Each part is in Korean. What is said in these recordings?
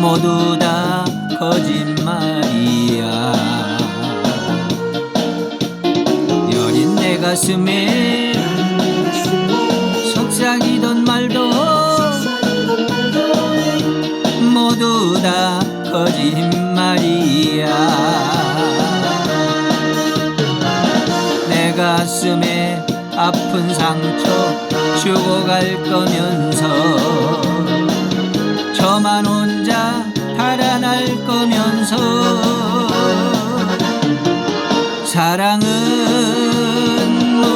모두 다 거짓말이야. 여린 내 가슴에 속삭이던 말도 모두 다 거짓말이야. 내 가슴에 아픈 상처 주고 갈 거면서 저만 혼자 달아날 거면서 사랑은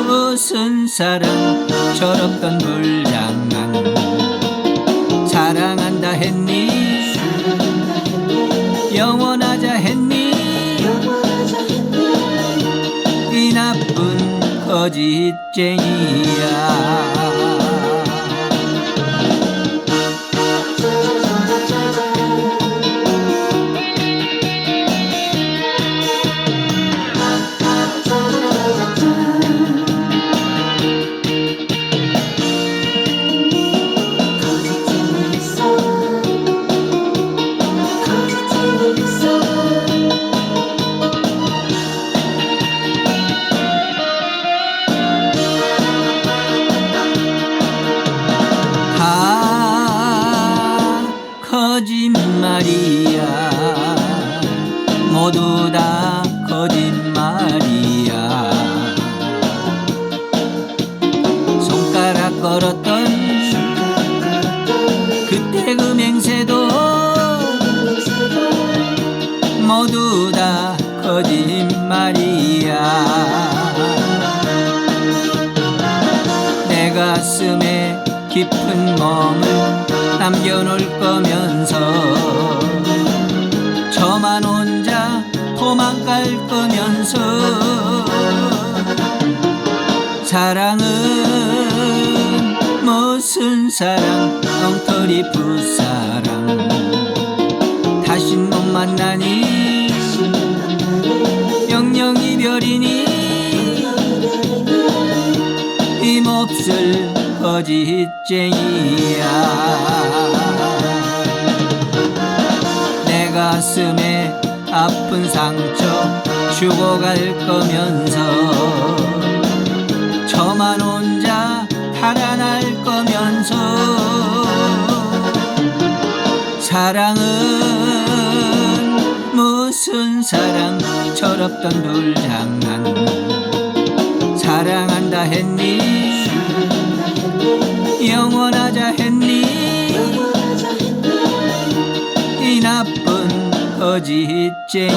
무슨 사랑? 철없던 불장난 사랑한다 했니? 영원하자 했니? 이 나쁜 거짓쟁이야 거짓말이야. 모두 다 거짓말이야. 손가락 걸었던 그때 그 맹세도 모두 다 거짓말이야. 내 가슴에 깊은 멍을 남겨놓을 거면서 저만 혼자 도망갈 거면서 사랑은 무슨 사랑? 엉터리 풋사랑. 다신 못 만나니 영영 이별이니? 힘없을 거짓쟁이야. 내 가슴에 아픈 상처 주고 갈 거면서 저만 혼자 달아날 거면서 사랑은 무슨 사랑? 철없던 불장난. 사랑한다 했니 영원하자 했니? 이 나쁜 거짓쟁이야